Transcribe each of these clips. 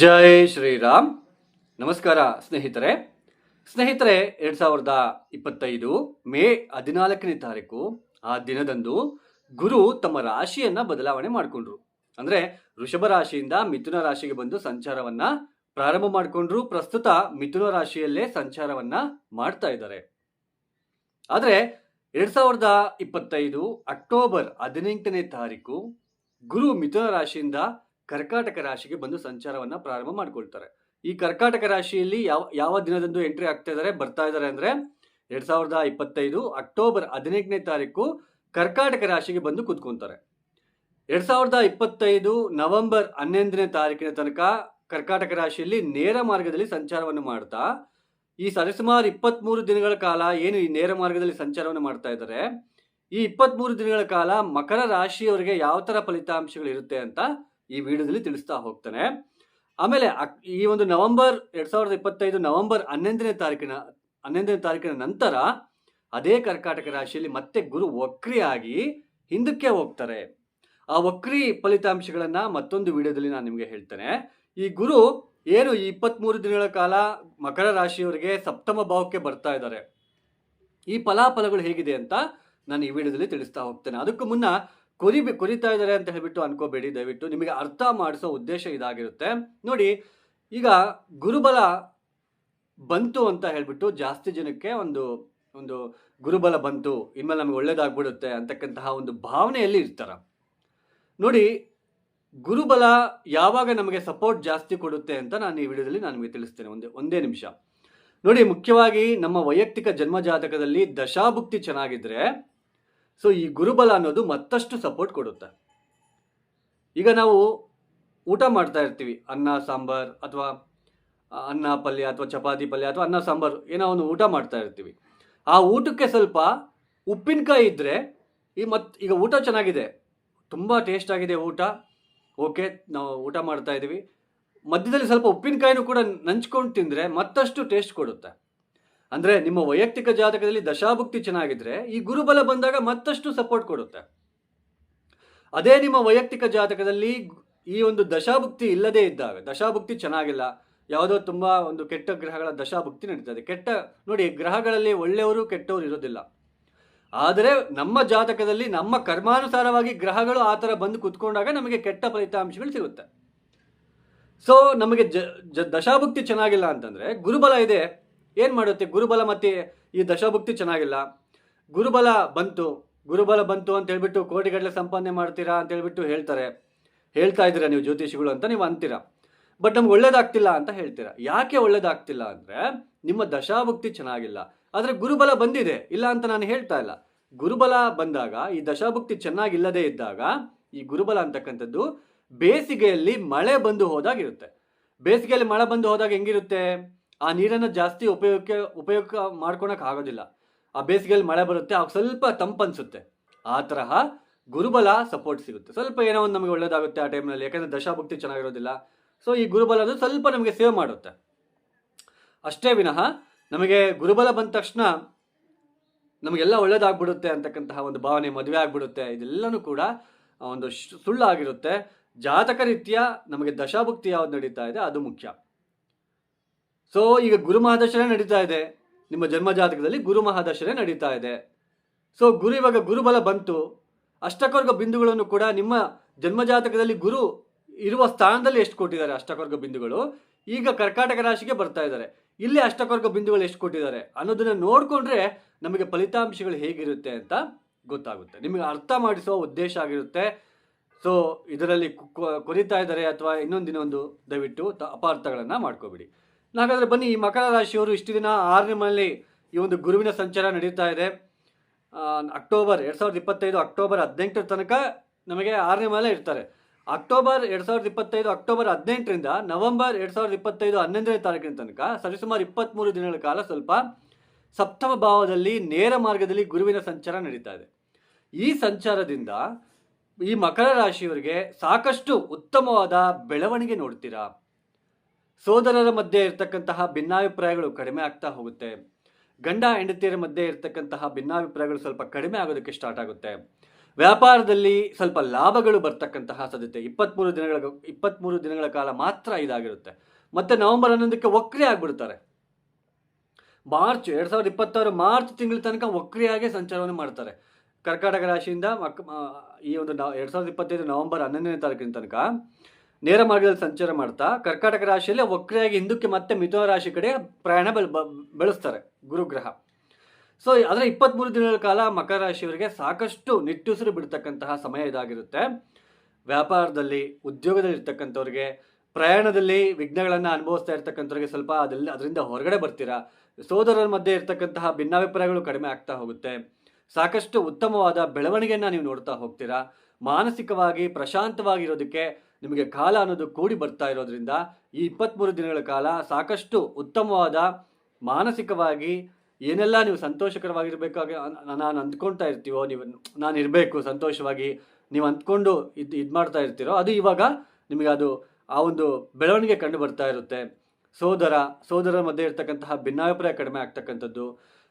ಜೈ ಶ್ರೀರಾಮ್. ನಮಸ್ಕಾರ ಸ್ನೇಹಿತರೆ. ಸ್ನೇಹಿತರೆ, ಎರಡ್ ಸಾವಿರದ ಇಪ್ಪತ್ತೈದು ಮೇ ಹದಿನಾಲ್ಕನೇ ತಾರೀಕು, ಆ ದಿನದಂದು ಗುರು ತಮ್ಮ ರಾಶಿಯನ್ನ ಬದಲಾವಣೆ ಮಾಡಿಕೊಂಡ್ರು. ಅಂದ್ರೆ ವೃಷಭ ರಾಶಿಯಿಂದ ಮಿಥುನ ರಾಶಿಗೆ ಬಂದು ಸಂಚಾರವನ್ನ ಪ್ರಾರಂಭ ಮಾಡಿಕೊಂಡ್ರು. ಪ್ರಸ್ತುತ ಮಿಥುನ ರಾಶಿಯಲ್ಲೇ ಸಂಚಾರವನ್ನ ಮಾಡ್ತಾ ಇದ್ದಾರೆ. ಆದ್ರೆ ಎರಡ್ ಸಾವಿರದ ಇಪ್ಪತ್ತೈದು ಅಕ್ಟೋಬರ್ ಹದಿನೆಂಟನೇ ತಾರೀಕು ಗುರು ಮಿಥುನ ರಾಶಿಯಿಂದ ಕರ್ಕಾಟಕ ರಾಶಿಗೆ ಬಂದು ಸಂಚಾರವನ್ನ ಪ್ರಾರಂಭ ಮಾಡ್ಕೊಳ್ತಾರೆ. ಈ ಕರ್ಕಾಟಕ ರಾಶಿಯಲ್ಲಿ ಯಾವ ಯಾವ ದಿನದಂದು ಎಂಟ್ರಿ ಆಗ್ತಾ ಇದ್ದಾರೆ ಬರ್ತಾ ಇದ್ದಾರೆ ಅಂದ್ರೆ ಎರಡ್ ಸಾವಿರದ ಇಪ್ಪತ್ತೈದು ಅಕ್ಟೋಬರ್ ಹದಿನೆಂಟನೇ ತಾರೀಕು ಕರ್ಕಾಟಕ ರಾಶಿಗೆ ಬಂದು ಕುತ್ಕೊಂತಾರೆ. ಎರಡ್ ಸಾವಿರದ ಇಪ್ಪತ್ತೈದು ನವೆಂಬರ್ ಹನ್ನೊಂದನೇ ತಾರೀಕಿನ ತನಕ ಕರ್ಕಾಟಕ ರಾಶಿಯಲ್ಲಿ ನೇರ ಮಾರ್ಗದಲ್ಲಿ ಸಂಚಾರವನ್ನು ಮಾಡ್ತಾ, ಈ ಸರಿಸುಮಾರು ಇಪ್ಪತ್ತ್ಮೂರು ದಿನಗಳ ಕಾಲ ಏನು ಈ ನೇರ ಮಾರ್ಗದಲ್ಲಿ ಸಂಚಾರವನ್ನು ಮಾಡ್ತಾ ಇದ್ದಾರೆ, ಈ ಇಪ್ಪತ್ತ್ಮೂರು ದಿನಗಳ ಕಾಲ ಮಕರ ರಾಶಿಯವರಿಗೆ ಯಾವ ಥರ ಫಲಿತಾಂಶಗಳು ಇರುತ್ತೆ ಅಂತ ಈ ವಿಡಿಯೋದಲ್ಲಿ ತಿಳಿಸ್ತಾ ಹೋಗ್ತಾನೆ. ಆಮೇಲೆ ಈ ಒಂದು ನವೆಂಬರ್ ಎರಡ್ ಸಾವಿರದ ಇಪ್ಪತ್ತೈದು ನವೆಂಬರ್ ಹನ್ನೊಂದನೇ ತಾರೀಕಿನ ಹನ್ನೊಂದನೇ ತಾರೀಕಿನ ನಂತರ ಅದೇ ಕರ್ಕಾಟಕ ರಾಶಿಯಲ್ಲಿ ಮತ್ತೆ ಗುರು ವಕ್ರಿಯಾಗಿ ಹಿಂದಕ್ಕೆ ಹೋಗ್ತಾರೆ. ಆ ವಕ್ರಿ ಫಲಿತಾಂಶಗಳನ್ನು ಮತ್ತೊಂದು ವಿಡಿಯೋದಲ್ಲಿ ನಾನು ನಿಮಗೆ ಹೇಳ್ತೇನೆ. ಈ ಗುರು ಏನು ಈ ಇಪ್ಪತ್ಮೂರು ದಿನಗಳ ಕಾಲ ಮಕರ ರಾಶಿಯವರಿಗೆ ಸಪ್ತಮ ಭಾವಕ್ಕೆ ಬರ್ತಾ ಇದ್ದಾರೆ. ಈ ಫಲಾಫಲಗಳು ಹೇಗಿದೆ ಅಂತ ನಾನು ಈ ವಿಡಿಯೋದಲ್ಲಿ ತಿಳಿಸ್ತಾ ಹೋಗ್ತೇನೆ. ಅದಕ್ಕೂ ಮುನ್ನ ಕೊರಿ ಕೊರಿತಾ ಇದ್ದಾರೆ ಅಂತ ಹೇಳ್ಬಿಟ್ಟು ಅನ್ಕೋಬೇಡಿ, ದಯವಿಟ್ಟು. ನಿಮಗೆ ಅರ್ಥ ಮಾಡಿಸೋ ಉದ್ದೇಶ ಇದಾಗಿರುತ್ತೆ. ನೋಡಿ, ಈಗ ಗುರುಬಲ ಬಂತು ಅಂತ ಹೇಳ್ಬಿಟ್ಟು ಜಾಸ್ತಿ ಜನಕ್ಕೆ ಒಂದು ಒಂದು ಗುರುಬಲ ಬಂತು, ಇನ್ಮೇಲೆ ನಮಗೆ ಒಳ್ಳೇದಾಗ್ಬಿಡುತ್ತೆ ಅಂತಕ್ಕಂತಹ ಒಂದು ಭಾವನೆಯಲ್ಲಿ ಇರ್ತಾರ. ನೋಡಿ, ಗುರುಬಲ ಯಾವಾಗ ನಮಗೆ ಸಪೋರ್ಟ್ ಜಾಸ್ತಿ ಕೊಡುತ್ತೆ ಅಂತ ನಾನು ಈ ವಿಡಿಯೋದಲ್ಲಿ ನಾನು ನಿಮಗೆ ತಿಳಿಸ್ತೇನೆ. ಒಂದೇ ಒಂದೇ ನಿಮಿಷ. ನೋಡಿ, ಮುಖ್ಯವಾಗಿ ನಮ್ಮ ವೈಯಕ್ತಿಕ ಜನ್ಮ ಜಾತಕದಲ್ಲಿ ದಶಾಭುಕ್ತಿ ಚೆನ್ನಾಗಿದ್ರೆ ಸೊ ಈ ಗುರುಬಲ ಅನ್ನೋದು ಮತ್ತಷ್ಟು ಸಪೋರ್ಟ್ ಕೊಡುತ್ತೆ. ಈಗ ನಾವು ಊಟ ಮಾಡ್ತಾ ಇರ್ತೀವಿ. ಅನ್ನ, ಸಾಂಬಾರ್ ಅಥವಾ ಅನ್ನ ಪಲ್ಯ ಅಥವಾ ಚಪಾತಿ ಪಲ್ಯ ಅಥವಾ ಅನ್ನ, ಸಾಂಬಾರು ಏನೋ ಒಂದು ಊಟ ಮಾಡ್ತಾ ಇರ್ತೀವಿ. ಆ ಊಟಕ್ಕೆ ಸ್ವಲ್ಪ ಉಪ್ಪಿನಕಾಯಿ ಇದ್ದರೆ ಈ ಮತ್ತು ಈಗ ಊಟ ಚೆನ್ನಾಗಿದೆ. ತುಂಬ ಟೇಸ್ಟ್ ಆಗಿದೆ ಊಟ. ಓಕೆ ನಾವು ಊಟ ಮಾಡ್ತಾ ಇದ್ದೀವಿ. ಮಧ್ಯದಲ್ಲಿ ಸ್ವಲ್ಪ ಉಪ್ಪಿನಕಾಯಿನೂ ಕೂಡ ನಂಚ್ಕೊಂಡು ತಿಂದರೆ ಮತ್ತಷ್ಟು ಟೇಸ್ಟ್ ಕೊಡುತ್ತೆ. ಅಂದರೆ ನಿಮ್ಮ ವೈಯಕ್ತಿಕ ಜಾತಕದಲ್ಲಿ ದಶಾಭುಕ್ತಿ ಚೆನ್ನಾಗಿದ್ರೆ ಈ ಗುರುಬಲ ಬಂದಾಗ ಮತ್ತಷ್ಟು ಸಪೋರ್ಟ್ ಕೊಡುತ್ತೆ. ಅದೇ ನಿಮ್ಮ ವೈಯಕ್ತಿಕ ಜಾತಕದಲ್ಲಿ ಈ ಒಂದು ದಶಾಭುಕ್ತಿ ಇಲ್ಲದೇ ಇದ್ದಾಗ, ದಶಾಭುಕ್ತಿ ಚೆನ್ನಾಗಿಲ್ಲ, ಯಾವುದೋ ತುಂಬ ಒಂದು ಕೆಟ್ಟ ಗ್ರಹಗಳ ದಶಾಭುಕ್ತಿ ನಡೀತದೆ ಕೆಟ್ಟ, ನೋಡಿ, ಗ್ರಹಗಳಲ್ಲಿ ಒಳ್ಳೆಯವರು ಕೆಟ್ಟವರು ಇರೋದಿಲ್ಲ. ಆದರೆ ನಮ್ಮ ಜಾತಕದಲ್ಲಿ ನಮ್ಮ ಕರ್ಮಾನುಸಾರವಾಗಿ ಗ್ರಹಗಳು ಆ ಥರ ಬಂದು ಕುತ್ಕೊಂಡಾಗ ನಮಗೆ ಕೆಟ್ಟ ಫಲಿತಾಂಶಗಳು ಸಿಗುತ್ತೆ. ಸೊ ನಮಗೆ ಜ, ದಶಾಭುಕ್ತಿ ಚೆನ್ನಾಗಿಲ್ಲ ಅಂತಂದರೆ ಗುರುಬಲ ಇದೆ ಏನು ಮಾಡುತ್ತೆ? ಗುರುಬಲ ಮತ್ತೆ ಈ ದಶಾಭುಕ್ತಿ ಚೆನ್ನಾಗಿಲ್ಲ. ಗುರುಬಲ ಬಂತು. ಗುರುಬಲ ಬಂತು ಅಂತ ಹೇಳ್ಬಿಟ್ಟು ಕೋಟಿಗಟ್ಟಲೆ ಸಂಪಾದನೆ ಮಾಡ್ತೀರಾ ಅಂತ ಹೇಳ್ಬಿಟ್ಟು ಹೇಳ್ತಾರೆ. ಹೇಳ್ತಾ ಇದ್ದೀರಾ ನೀವು ಜ್ಯೋತಿಷಿಗಳು ಅಂತ ನೀವು ಅಂತೀರಾ. ಬಟ್ ನಮ್ಗೆ ಒಳ್ಳೇದಾಗ್ತಿಲ್ಲ ಅಂತ ಹೇಳ್ತೀರಾ. ಯಾಕೆ ಒಳ್ಳೇದಾಗ್ತಿಲ್ಲ ಅಂದರೆ ನಿಮ್ಮ ದಶಾಭುಕ್ತಿ ಚೆನ್ನಾಗಿಲ್ಲ. ಆದರೆ ಗುರುಬಲ ಬಂದಿದೆ. ಇಲ್ಲ ಅಂತ ನಾನು ಹೇಳ್ತಾ ಇಲ್ಲ. ಗುರುಬಲ ಬಂದಾಗ, ಈ ದಶಾಭುಕ್ತಿ ಚೆನ್ನಾಗಿಲ್ಲದೆ ಇದ್ದಾಗ, ಈ ಗುರುಬಲ ಅಂತಕ್ಕಂಥದ್ದು ಬೇಸಿಗೆಯಲ್ಲಿ ಮಳೆ ಬಂದು ಹೋದಾಗಿರುತ್ತೆ. ಬೇಸಿಗೆಯಲ್ಲಿ ಮಳೆ ಬಂದು ಹೋದಾಗ ಹೆಂಗಿರುತ್ತೆ? ಆ ನೀರನ್ನು ಜಾಸ್ತಿ ಉಪಯೋಗಕ್ಕೆ, ಉಪಯೋಗ ಮಾಡ್ಕೊಳಕ್ ಆಗೋದಿಲ್ಲ. ಆ ಬೇಸಿಗೆಯಲ್ಲಿ ಮಳೆ ಬರುತ್ತೆ, ಆಗ ಸ್ವಲ್ಪ ತಂಪನ್ಸುತ್ತೆ ಆ ತರಹ ಗುರುಬಲ ಸಪೋರ್ಟ್ ಸಿಗುತ್ತೆ. ಸ್ವಲ್ಪ ಏನೋ ಒಂದು ನಮಗೆ ಒಳ್ಳೇದಾಗುತ್ತೆ ಆ ಟೈಮ್ನಲ್ಲಿ ಯಾಕಂದ್ರೆ ದಶಾಭಕ್ತಿ ಚೆನ್ನಾಗಿರೋದಿಲ್ಲ. ಸೊ ಈ ಗುರುಬಲ ಅದು ಸ್ವಲ್ಪ ನಮಗೆ ಸೇವ್ ಮಾಡುತ್ತೆ. ಅಷ್ಟೇ ವಿನಃ, ನಮಗೆ ಗುರುಬಲ ಬಂದ ತಕ್ಷಣ ನಮಗೆಲ್ಲ ಒಳ್ಳೇದಾಗ್ಬಿಡುತ್ತೆ ಅಂತಕ್ಕಂತಹ ಒಂದು ಭಾವನೆ ಮದುವೆ ಆಗ್ಬಿಡುತ್ತೆ. ಇದೆಲ್ಲನೂ ಕೂಡ ಒಂದು ಸುಳ್ಳಾಗಿರುತ್ತೆ. ಜಾತಕ ರೀತಿಯ ನಮಗೆ ದಶಾಭಕ್ತಿ ಯಾವ್ದು ನಡೀತಾ ಇದೆ, ಅದು ಮುಖ್ಯ. ಸೊ ಈಗ ಗುರು ಮಹಾದಶನೇ ನಡೀತಾ ಇದೆ. ನಿಮ್ಮ ಜನ್ಮ ಜಾತಕದಲ್ಲಿ ಗುರು ಮಹಾದಶನೇ ನಡೀತಾ ಇದೆ. ಸೊ ಗುರು ಇವಾಗ ಗುರುಬಲ ಬಂತು. ಅಷ್ಟಕರ್ಗ ಬಿಂದುಗಳನ್ನು ಕೂಡ ನಿಮ್ಮ ಜನ್ಮಜಾತಕದಲ್ಲಿ ಗುರು ಇರುವ ಸ್ಥಾನದಲ್ಲಿ ಎಷ್ಟು ಕೊಟ್ಟಿದ್ದಾರೆ ಅಷ್ಟಕರ್ಗ ಬಿಂದುಗಳು? ಈಗ ಕರ್ಕಾಟಕ ರಾಶಿಗೆ ಬರ್ತಾ ಇದ್ದಾರೆ. ಇಲ್ಲಿ ಅಷ್ಟಕರ್ಗ ಬಿಂದುಗಳು ಎಷ್ಟು ಕೊಟ್ಟಿದ್ದಾರೆ? ಅನ್ನೋದನ್ನ ನೋಡಿಕೊಂಡ್ರೆ ನಮಗೆ ಫಲಿತಾಂಶಗಳು ಹೇಗಿರುತ್ತೆ ಅಂತ ಗೊತ್ತಾಗುತ್ತೆ. ನಿಮಗೆ ಅರ್ಥ ಮಾಡಿಸುವ ಉದ್ದೇಶ ಆಗಿರುತ್ತೆ. ಸೊ ಇದರಲ್ಲಿ ಕೊರಿತಾ ಇದ್ದಾರೆ ಅಥವಾ ಇನ್ನೊಂದಿನೊಂದು ಇನ್ನೊಂದು ದಯವಿಟ್ಟು ಅಪಾರ್ಥಗಳನ್ನು ಮಾಡ್ಕೋಬಿಡಿ. ಹಾಗಾದ್ರೆ ಬನ್ನಿ, ಈ ಮಕರ ರಾಶಿಯವರು ಇಷ್ಟು ದಿನ ಆರನೇ ಮನೆಯಲ್ಲಿ ಈ ಒಂದು ಗುರುವಿನ ಸಂಚಾರ ನಡೀತಾ ಇದೆ. ಅಕ್ಟೋಬರ್ ಎರಡು ಸಾವಿರದ ಇಪ್ಪತ್ತೈದು ಅಕ್ಟೋಬರ್ ಹದಿನೆಂಟರ ತನಕ ನಮಗೆ ಆರನೇ ಮನೆಯಲ್ಲೇ ಇರ್ತಾರೆ. ಅಕ್ಟೋಬರ್ ಎರಡು ಸಾವಿರದ ಇಪ್ಪತ್ತೈದು ಅಕ್ಟೋಬರ್ ಹದಿನೆಂಟರಿಂದ ನವಂಬರ್ ಎರಡು ಸಾವಿರದ ಇಪ್ಪತ್ತೈದು ಹನ್ನೊಂದನೇ ತಾರೀಕಿನ ತನಕ, ಸರಿಸುಮಾರು ಇಪ್ಪತ್ತ್ಮೂರು ದಿನಗಳ ಕಾಲ ಸ್ವಲ್ಪ ಸಪ್ತಮ ಭಾವದಲ್ಲಿ ನೇರ ಮಾರ್ಗದಲ್ಲಿ ಗುರುವಿನ ಸಂಚಾರ ನಡೀತಾ ಇದೆ. ಈ ಸಂಚಾರದಿಂದ ಈ ಮಕರ ರಾಶಿಯವರಿಗೆ ಸಾಕಷ್ಟು ಉತ್ತಮವಾದ ಬೆಳವಣಿಗೆ ನೋಡ್ತೀರಾ? ಸೋದರರ ಮಧ್ಯೆ ಇರತಕ್ಕಂತಹ ಭಿನ್ನಾಭಿಪ್ರಾಯಗಳು ಕಡಿಮೆ ಆಗ್ತಾ ಹೋಗುತ್ತೆ. ಗಂಡ ಹೆಂಡತಿಯರ ಮಧ್ಯೆ ಇರತಕ್ಕಂತಹ ಭಿನ್ನಾಭಿಪ್ರಾಯಗಳು ಸ್ವಲ್ಪ ಕಡಿಮೆ ಆಗೋದಕ್ಕೆ ಸ್ಟಾರ್ಟ್ ಆಗುತ್ತೆ. ವ್ಯಾಪಾರದಲ್ಲಿ ಸ್ವಲ್ಪ ಲಾಭಗಳು ಬರ್ತಕ್ಕಂತಹ ಸಾಧ್ಯತೆ ಇಪ್ಪತ್ತ್ಮೂರು ದಿನಗಳ ಇಪ್ಪತ್ತ್ಮೂರು ದಿನಗಳ ಕಾಲ ಮಾತ್ರ ಇದಾಗಿರುತ್ತೆ. ಮತ್ತೆ ನವೆಂಬರ್ ಹನ್ನೊಂದಕ್ಕೆ ಒಕ್ರಿ ಆಗ್ಬಿಡ್ತಾರೆ. ಮಾರ್ಚ್ ಎರಡ್ ಸಾವಿರದ ಇಪ್ಪತ್ತಾರು ಮಾರ್ಚ್ ತಿಂಗಳ ತನಕ ಒಕ್ರಿಯಾಗೆ ಸಂಚಾರವನ್ನು ಮಾಡ್ತಾರೆ. ಕರ್ಕಾಟಕ ರಾಶಿಯಿಂದ ಈ ಒಂದು ಎರಡ್ ಸಾವಿರದ ಇಪ್ಪತ್ತೈದು ನವೆಂಬರ್ ಹನ್ನೊಂದನೇ ತಾರೀಕಿನ ತನಕ ನೇರ ಮಾರ್ಗದಲ್ಲಿ ಸಂಚಾರ ಮಾಡ್ತಾ ಕರ್ಕಾಟಕ ರಾಶಿಯಲ್ಲಿ ವಕ್ರಿಯಾಗಿ ಹಿಂದಕ್ಕೆ ಮತ್ತೆ ಮಿಥುನ ರಾಶಿ ಕಡೆ ಪ್ರಯಾಣ ಬೆಳ ಬೆಳೆಸ್ತಾರೆ ಗುರುಗ್ರಹ. ಸೊ ಅದರ ಇಪ್ಪತ್ತ್ಮೂರು ದಿನಗಳ ಕಾಲ ಮಕರ ರಾಶಿಯವರಿಗೆ ಸಾಕಷ್ಟು ನಿಟ್ಟುಸಿರು ಬಿಡ್ತಕ್ಕಂತಹ ಸಮಯ ಇದಾಗಿರುತ್ತೆ. ವ್ಯಾಪಾರದಲ್ಲಿ ಉದ್ಯೋಗದಲ್ಲಿ ಇರ್ತಕ್ಕಂಥವ್ರಿಗೆ ಪ್ರಯಾಣದಲ್ಲಿ ವಿಘ್ನಗಳನ್ನು ಅನುಭವಿಸ್ತಾ ಇರ್ತಕ್ಕಂಥವ್ರಿಗೆ ಸ್ವಲ್ಪ ಅದೆಲ್ಲ ಅದರಿಂದ ಹೊರಗಡೆ ಬರ್ತೀರಾ? ಸೋದರರ ಮಧ್ಯೆ ಇರ್ತಕ್ಕಂತಹ ಭಿನ್ನಾಭಿಪ್ರಾಯಗಳು ಕಡಿಮೆ ಆಗ್ತಾ ಹೋಗುತ್ತೆ. ಸಾಕಷ್ಟು ಉತ್ತಮವಾದ ಬೆಳವಣಿಗೆಯನ್ನು ನೀವು ನೋಡ್ತಾ ಹೋಗ್ತೀರಾ? ಮಾನಸಿಕವಾಗಿ ಪ್ರಶಾಂತವಾಗಿರೋದಕ್ಕೆ ನಿಮಗೆ ಕಾಲ ಅನ್ನೋದು ಕೂಡಿ ಬರ್ತಾ ಇರೋದ್ರಿಂದ ಈ ಇಪ್ಪತ್ತ್ಮೂರು ದಿನಗಳ ಕಾಲ ಸಾಕಷ್ಟು ಉತ್ತಮವಾದ ಮಾನಸಿಕವಾಗಿ ಏನೆಲ್ಲ ನೀವು ಸಂತೋಷಕರವಾಗಿರ್ಬೇಕಾಗಿ ನಾನು ಅಂದ್ಕೊಳ್ತಾ ಇರ್ತೀವೋ, ನೀವು ನಾನು ಇರಬೇಕು ಸಂತೋಷವಾಗಿ ನೀವು ಅಂದ್ಕೊಂಡು ಇದು ಇದು ಮಾಡ್ತಾ ಇರ್ತೀರೋ, ಅದು ಇವಾಗ ನಿಮಗೆ ಅದು ಆ ಒಂದು ಬೆಳವಣಿಗೆ ಕಂಡು ಬರ್ತಾ ಇರುತ್ತೆ. ಸೋದರ, ಸೋದರರ ಮಧ್ಯೆ ಇರ್ತಕ್ಕಂತಹ ಭಿನ್ನಾಭಿಪ್ರಾಯ ಕಡಿಮೆ ಆಗ್ತಕ್ಕಂಥದ್ದು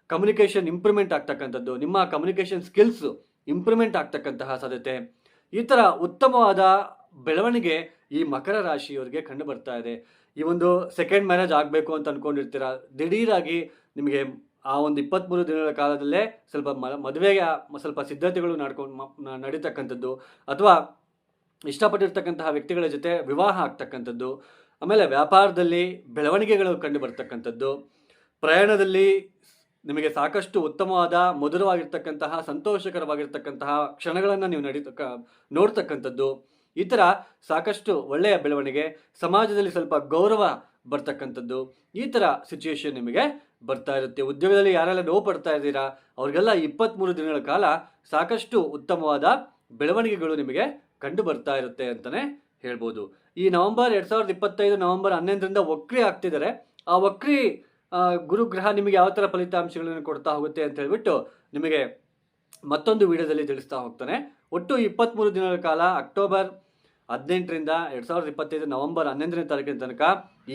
ಕಮ್ಯುನಿಕೇಷನ್ ಇಂಪ್ರೂವ್ಮೆಂಟ್ ಆಗ್ತಕ್ಕಂಥದ್ದು, ನಿಮ್ಮ ಕಮ್ಯುನಿಕೇಷನ್ ಸ್ಕಿಲ್ಸು ಇಂಪ್ರೂವ್ಮೆಂಟ್ ಆಗ್ತಕ್ಕಂತಹ ಸಾಧ್ಯತೆ. ಈ ಥರ ಉತ್ತಮವಾದ ಬೆಳವಣಿಗೆ ಈ ಮಕರ ರಾಶಿಯವರಿಗೆ ಕಂಡು ಬರ್ತಾ ಇದೆ. ಈ ಒಂದು ಸೆಕೆಂಡ್ ಮ್ಯಾರೇಜ್ ಆಗಬೇಕು ಅಂತ ಅನ್ಕೊಂಡಿರ್ತೀರಾ? ದಿಢೀರಾಗಿ ನಿಮಗೆ ಆ ಒಂದು ಇಪ್ಪತ್ತ್ಮೂರು ದಿನಗಳ ಕಾಲದಲ್ಲೇ ಸ್ವಲ್ಪ ಮ, ಮದುವೆಗೆ ಸ್ವಲ್ಪ ಸಿದ್ಧತೆಗಳು ನಡ್ಕೊಂಡು ನಡೀತಕ್ಕಂಥದ್ದು. ಅಥವಾ ಇಷ್ಟಪಟ್ಟಿರ್ತಕ್ಕಂತಹ ವ್ಯಕ್ತಿಗಳ ಜೊತೆ ವಿವಾಹ ಆಗ್ತಕ್ಕಂಥದ್ದು. ಆಮೇಲೆ ವ್ಯಾಪಾರದಲ್ಲಿ ಬೆಳವಣಿಗೆಗಳು ಕಂಡು ಬರ್ತಕ್ಕಂಥದ್ದು. ಪ್ರಯಾಣದಲ್ಲಿ ನಿಮಗೆ ಸಾಕಷ್ಟು ಉತ್ತಮವಾದ, ಮಧುರವಾಗಿರ್ತಕ್ಕಂತಹ, ಸಂತೋಷಕರವಾಗಿರ್ತಕ್ಕಂತಹ ಕ್ಷಣಗಳನ್ನು ನೀವು ನಡೀತಕ್ಕ, ನೋಡ್ತಕ್ಕಂಥದ್ದು. ಈ ಥರ ಸಾಕಷ್ಟು ಒಳ್ಳೆಯ ಬೆಳವಣಿಗೆ ಸಮಾಜದಲ್ಲಿ ಸ್ವಲ್ಪ ಗೌರವ ಬರ್ತಕ್ಕಂಥದ್ದು ಈ ಥರ ಸಿಚುಯೇಷನ್ ನಿಮಗೆ ಬರ್ತಾ ಇರುತ್ತೆ. ಉದ್ಯೋಗದಲ್ಲಿ ಯಾರೆಲ್ಲ ನೋವು ಪಡ್ತಾ ಇದ್ದೀರಾ, ಅವ್ರಿಗೆಲ್ಲ ಇಪ್ಪತ್ತ್ಮೂರು ದಿನಗಳ ಕಾಲ ಸಾಕಷ್ಟು ಉತ್ತಮವಾದ ಬೆಳವಣಿಗೆಗಳು ನಿಮಗೆ ಕಂಡು ಬರ್ತಾ ಇರುತ್ತೆ ಅಂತಲೇ ಹೇಳ್ಬೋದು. ಈ ನವೆಂಬರ್ ಎರಡು ಸಾವಿರದ ಇಪ್ಪತ್ತೈದು, ನವಂಬರ್ ಹನ್ನೊಂದರಿಂದ ವಕ್ರಿ ಆಗ್ತಿದ್ದಾರೆ. ಆ ವಕ್ರಿ ಗುರುಗ್ರಹ ನಿಮಗೆ ಯಾವ ಥರ ಫಲಿತಾಂಶಗಳನ್ನು ಕೊಡ್ತಾ ಹೋಗುತ್ತೆ ಅಂತ ಹೇಳಿಬಿಟ್ಟು ನಿಮಗೆ ಮತ್ತೊಂದು ವಿಡಿಯೋದಲ್ಲಿ ತಿಳಿಸ್ತಾ ಹೋಗ್ತಾನೆ. ಒಟ್ಟು ಇಪ್ಪತ್ತ್ಮೂರು ದಿನಗಳ ಕಾಲ ಅಕ್ಟೋಬರ್ ಹದಿನೆಂಟರಿಂದ ಎರಡು ಸಾವಿರದ ಇಪ್ಪತ್ತೈದು ನವೆಂಬರ್ ಹನ್ನೊಂದನೇ ತಾರೀಕಿನ ತನಕ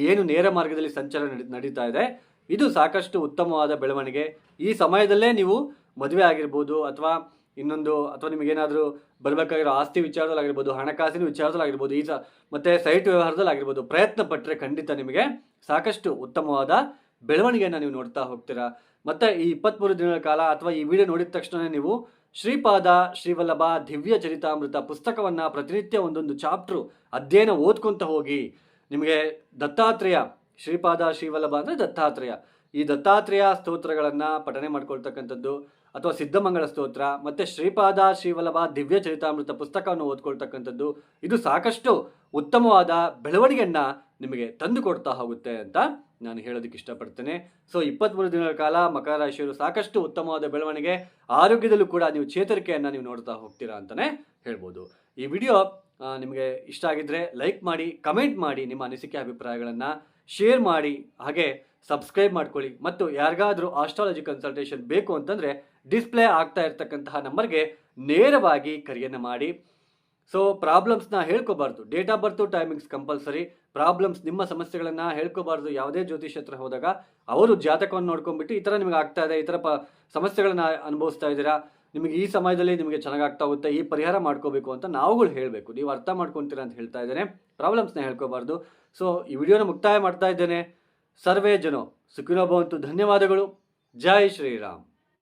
ಏನು ನೇರ ಮಾರ್ಗದಲ್ಲಿ ಸಂಚಾರ ನಡಿ, ನಡೀತಾ ಇದೆ. ಇದು ಸಾಕಷ್ಟು ಉತ್ತಮವಾದ ಬೆಳವಣಿಗೆ. ಈ ಸಮಯದಲ್ಲೇ ನೀವು ಮದುವೆ ಆಗಿರ್ಬೋದು ಅಥವಾ ಇನ್ನೊಂದು ಅಥವಾ ನಿಮಗೇನಾದರೂ ಬರಬೇಕಾಗಿರೋ ಆಸ್ತಿ ವಿಚಾರದಲ್ಲಾಗಿರ್ಬೋದು, ಹಣಕಾಸಿನ ವಿಚಾರದಲ್ಲಾಗಿರ್ಬೋದು, ಈ ಸ, ಮತ್ತು ಸೈಟ್ ವ್ಯವಹಾರದಲ್ಲಾಗಿರ್ಬೋದು ಪ್ರಯತ್ನ ಪಟ್ಟರೆ ಖಂಡಿತ ನಿಮಗೆ ಸಾಕಷ್ಟು ಉತ್ತಮವಾದ ಬೆಳವಣಿಗೆಯನ್ನು ನೀವು ನೋಡ್ತಾ ಹೋಗ್ತೀರಾ. ಮತ್ತು ಈ ಇಪ್ಪತ್ತ್ಮೂರು ದಿನಗಳ ಕಾಲ ಅಥವಾ ಈ ವಿಡಿಯೋ ನೋಡಿದ ತಕ್ಷಣ ನೀವು ಶ್ರೀಪಾದ ಶ್ರೀವಲ್ಲಭ ದಿವ್ಯ ಚರಿತಾಮೃತ ಪುಸ್ತಕವನ್ನು ಪ್ರತಿನಿತ್ಯ ಒಂದೊಂದು ಚಾಪ್ಟ್ರು ಅಧ್ಯಯನ ಓದ್ಕೊಂತ ಹೋಗಿ ನಿಮಗೆ ದತ್ತಾತ್ರೇಯ ಶ್ರೀಪಾದ ಶ್ರೀವಲ್ಲಭ ಅಂದರೆ ದತ್ತಾತ್ರೇಯ. ಈ ದತ್ತಾತ್ರೇಯ ಸ್ತೋತ್ರಗಳನ್ನು ಪಠನೆ ಮಾಡ್ಕೊಳ್ತಕ್ಕಂಥದ್ದು ಅಥವಾ ಸಿದ್ಧಮಂಗಳ ಸ್ತೋತ್ರ, ಮತ್ತು ಶ್ರೀಪಾದ ಶ್ರೀವಲ್ಲಭ ದಿವ್ಯ ಚರಿತಾಮೃತ ಪುಸ್ತಕವನ್ನು ಓದ್ಕೊಳ್ತಕ್ಕಂಥದ್ದು, ಇದು ಸಾಕಷ್ಟು ಉತ್ತಮವಾದ ಬೆಳವಣಿಗೆಯನ್ನು ನಿಮಗೆ ತಂದು ಕೊಡ್ತಾ ಹೋಗುತ್ತೆ ಅಂತ ನಾನು ಹೇಳೋದಕ್ಕೆ ಇಷ್ಟಪಡ್ತೇನೆ. ಸೊ ಇಪ್ಪತ್ತ್ಮೂರು ದಿನಗಳ ಕಾಲ ಮಕರ ರಾಶಿಯವರು ಸಾಕಷ್ಟು ಉತ್ತಮವಾದ ಬೆಳವಣಿಗೆ, ಆರೋಗ್ಯದಲ್ಲೂ ಕೂಡ ನೀವು ಚೇತರಿಕೆಯನ್ನು ನೀವು ನೋಡ್ತಾ ಹೋಗ್ತೀರಾ ಅಂತಲೇ ಹೇಳ್ಬೋದು. ಈ ವಿಡಿಯೋ ನಿಮಗೆ ಇಷ್ಟ ಆಗಿದ್ರೆ ಲೈಕ್ ಮಾಡಿ, ಕಮೆಂಟ್ ಮಾಡಿ ನಿಮ್ಮ ಅನಿಸಿಕೆ ಅಭಿಪ್ರಾಯಗಳನ್ನು ಶೇರ್ ಮಾಡಿ, ಹಾಗೆ ಸಬ್ಸ್ಕ್ರೈಬ್ ಮಾಡ್ಕೊಳ್ಳಿ. ಮತ್ತು ಯಾರಿಗಾದರೂ ಆಸ್ಟ್ರಾಲಜಿ ಕನ್ಸಲ್ಟೇಷನ್ ಬೇಕು ಅಂತಂದರೆ ಡಿಸ್ಪ್ಲೇ ಆಗ್ತಾ ಇರ್ತಕ್ಕಂತಹ ನಂಬರ್ಗೆ ನೇರವಾಗಿ ಕರೆಯನ್ನು ಮಾಡಿ. ಸೊ ಪ್ರಾಬ್ಲಮ್ಸ್ನ ಹೇಳ್ಕೋಬಾರ್ದು. Date of birth timings compulsory problems ನಿಮ್ಮ ಸಮಸ್ಯೆಗಳನ್ನು ಹೇಳ್ಕೋಬಾರ್ದು. ಯಾವುದೇ ಜ್ಯೋತಿಷ್ ಹತ್ರ ಹೋದಾಗ ಅವರು ಜಾತಕವನ್ನು ನೋಡ್ಕೊಂಡ್ಬಿಟ್ಟು ಈ ಥರ ನಿಮಗೆ ಆಗ್ತಾ ಇದೆ, ಈ ಥರ ಪ ಸಮಸ್ಯೆಗಳನ್ನ ಅನುಭವಿಸ್ತಾ ಇದ್ದೀರಾ, ನಿಮಗೆ ಈ ಸಮಯದಲ್ಲಿ ನಿಮಗೆ ಚೆನ್ನಾಗಾಗ್ತಾ ಹೋಗುತ್ತೆ, ಈ ಪರಿಹಾರ ಮಾಡ್ಕೋಬೇಕು ಅಂತ ನಾವುಗಳು ಹೇಳಬೇಕು. ನೀವು ಅರ್ಥ ಮಾಡ್ಕೊತೀರ ಅಂತ ಹೇಳ್ತಾ ಇದ್ದೇನೆ. ಪ್ರಾಬ್ಲಮ್ಸ್ನ ಹೇಳ್ಕೋಬಾರ್ದು. ಸೊ ಈ ವಿಡಿಯೋನ ಮುಕ್ತಾಯ ಮಾಡ್ತಾ ಇದ್ದೇನೆ. ಸರ್ವೇ ಜನೋ ಸುಖಿನೋ ಭವಂತು ಧನ್ಯವಾದಗಳು. ಜೈ ಶ್ರೀರಾಮ್.